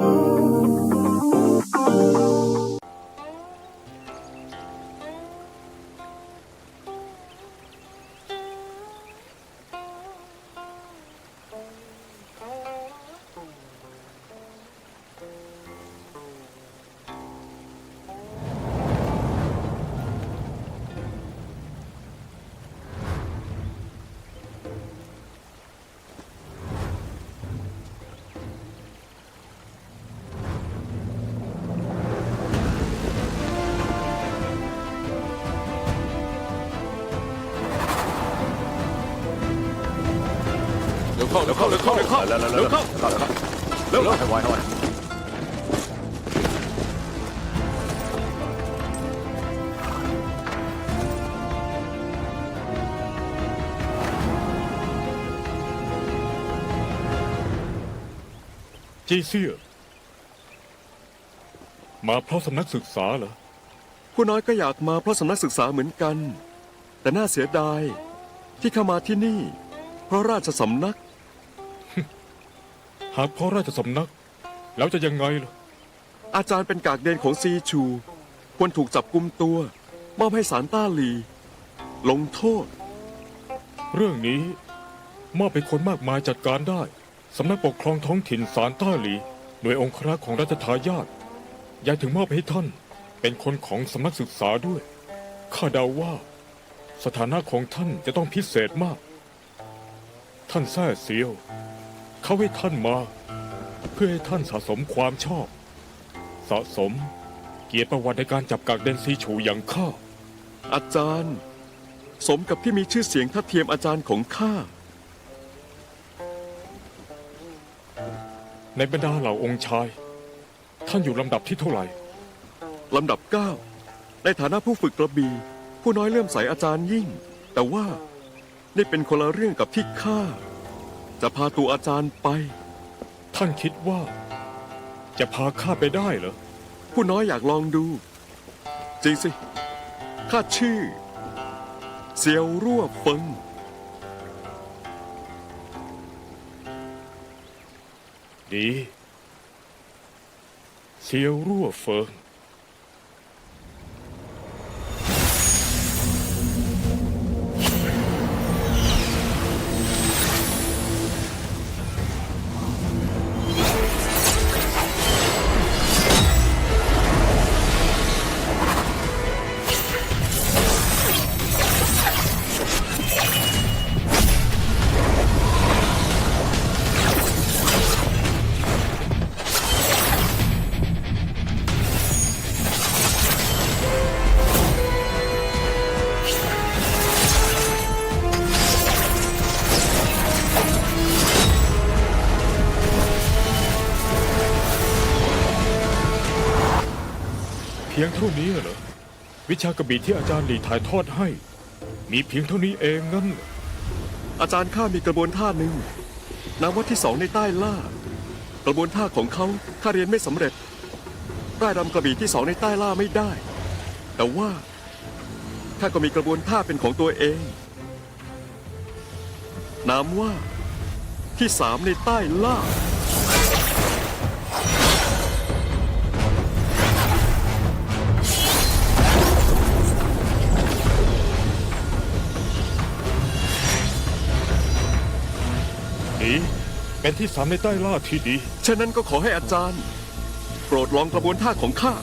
Oh. เร็วเข้าเร็วเข้าเร็วเข้าเร็วเข้าแล้วแล้วเร็วเข้าแล้วแล้วเร็วให้ไวให้ไวจีเซียมาเพราะสำนักศึกษาเหรอ ผู้น้อยก็อยากมาเพราะสำนักศึกษาเหมือนกัน แต่น่าเสียดายที่เข้ามาที่นี่ เพราะราชสำนัก หากเพราะราชสำนัก แล้วจะยังไงล่ะ อาจารย์เป็นกากเดนของซีชู ควรถูกจับกุมตัว มอบให้สารต้าหลี ลงโทษ เรื่องนี้มอบให้คนมากมายจัดการได้ สำนักปกครองท้องถิ่นสารต้าหลี หน่วยองครักษ์ของรัชทายาทยายถึงมอบให้ท่าน เป็นคนของสำนักศึกษาด้วย ข้าเดาว่า สถานะของท่านจะต้องพิเศษมาก ท่านแท้เซียว เขาให้ท่านมา เพื่อให้ท่านสะสมความชอบ สะสมเกียรติประวัติในการจับกากเดนซีฉูอย่างข้าอาจารย์ สมกับที่มีชื่อเสียงทัดเทียมอาจารย์ของข้า ในบรรดาเหล่าองค์ชาย ท่านอยู่ลำดับที่เท่าไหร่ ลำดับเก้าในฐานะผู้ฝึกกระบี่ผู้น้อยเลื่อมใสอาจารย์ยิ่ง แต่ว่านี่เป็นคนละเรื่องกับที่ข้า จะพาตัวอาจารย์ไป ท่านคิดว่า จะพาข้าไปได้เหรอ ผู้น้อยอยากลองดู จริงสิ ข้าชื่อ เซียวรั่วเฟิง ดี เซียวรั่วเฟิง พียงเท่านี้เหรอ วิชากระบี่ที่อาจารย์หลีถ่ายทอดให้ มีเพียงเท่านี้เองงั้นเหรออาจารย์ข้ามีกระบวนท่าหนึ่งนามว่าที่สองในใต้ล่า กระบวนท่าของเขาข้าเรียนไม่สำเร็จร่ายรำกระบี่ที่สองในใต้ล่าไม่ได้ แต่ว่าข้าก็มีกระบวนท่าเป็นของตัวเอง นามว่าที่สามในใต้ล่า เป็นที่สามในใต้ล่าที่ดี ฉะนั้นก็ขอให้อาจารย์ โปรดลองกระบวนท่าของข้า